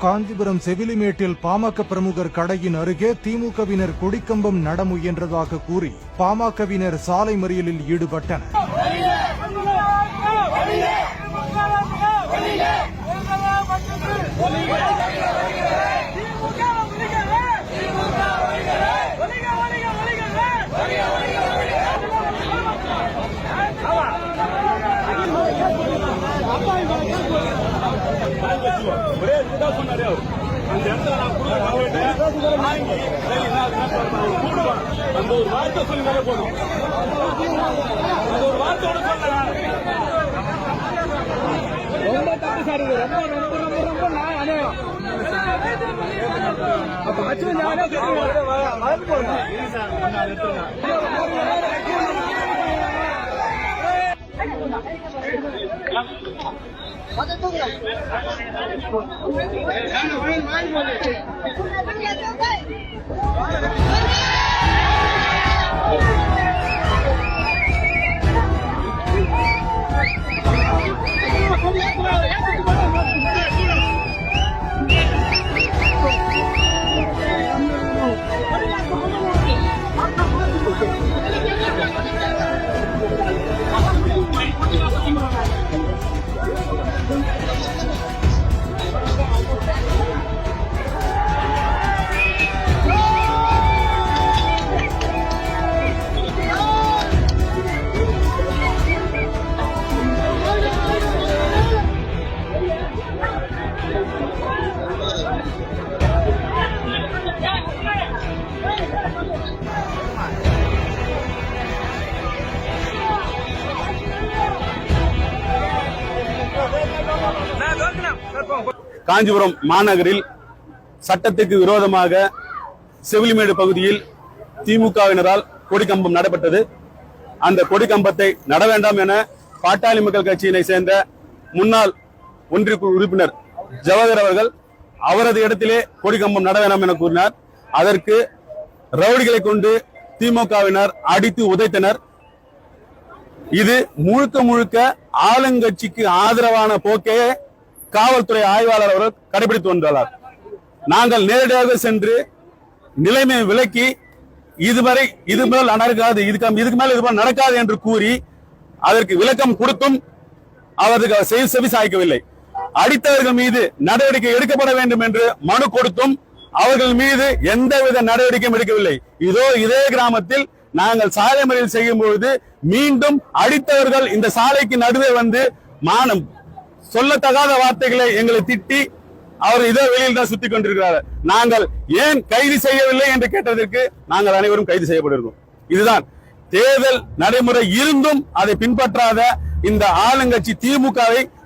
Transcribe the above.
காஞ்சிபுரம் செவிலிமேட்டில் பாமக பிரமுகர் கடையின் அருகே திமுகவினர் கொடிக்கம்பம் நட முயன்றதாக கூறி பாமகவினர் சாலை மறியலில் ஈடுபட்டனர் ஒரே இதுதான் சொன்னாரு அவர். அந்த இடத்துல நான் கொடுக்குற கவர்மெண்ட் வாங்கி சரி அந்த ஒரு வார்த்தை சொல்லுங்க போதும் அந்த ஒரு வார்த்தையோட சொன்னேன் ரொம்ப தப்பு சார். இது ரொம்ப ரொம்ப ரொம்ப ரொம்ப நான் அநியாயம் அப்ப அச்சு வளர்த்து போடுறேன் না காஞ்சிபுரம் மாநகரில் சட்டத்துக்கு விரோதமாக செவிலிமேடு பகுதியில் திமுகவினரால் கொடிக்கம்பம் நடப்பட்டது. அந்த கொடிக்கம்பத்தை நட வேண்டாம் என பாட்டாளி மக்கள் கட்சியினை சேர்ந்த முன்னாள் ஒன்றிய குழு உறுப்பினர் ஜவஹர் அவர்கள் அவரது இடத்திலே கொடிக்கம்பம் நட வேண்டாம் என கூறினார். அதற்கு ரவுடிகளை கொண்டு திமுகவினர் அடித்து உதைத்தனர். இது முழுக்க முழுக்க ஆளுங்கட்சிக்கு ஆதரவான போக்கே காவல்துறை ஆய்வாளர் அவர்கள் கடைபிடித்து வந்துள்ளார் நாங்கள் நேரடியாக சென்று நிலைமை விலக்கி இதுவரை இது மேல் நடக்காது இதுக்கு இதுக்கு மேல் இது நடக்காது என்று கூறி அதற்கு விளக்கம் கொடுத்தும் அவருக்கு அவர் செவி சாய்க்கவில்லை. அடித்தவர்கள் மீது நடவடிக்கை எடுக்கப்பட வேண்டும் என்று மனு கொடுத்தும் அவர்கள் மீது எந்தவித நடவடிக்கையும் எடுக்கவில்லை. இதோ இதே கிராமத்தில் நாங்கள் சாலை மறியல் செய்யும் பொழுது மீண்டும் அடித்தவர்கள் இந்த சாலைக்கு நடுவே வந்து மானம் சொல்லத்தகாத வார்த்தைகளை எங்களை திட்டி அவர் இதோ வெளியில் தான் சுத்தி கொண்டிருக்கிறார் நாங்கள் ஏன் கைது செய்யவில்லை என்று கேட்டதற்கு நாங்கள் அனைவரும் கைது செய்யப்பட்டிருக்கோம் இதுதான் தேர்தல் நடைமுறை இருந்தும் அதை பின்பற்றாத இந்த ஆளுங்கட்சி திமுகவை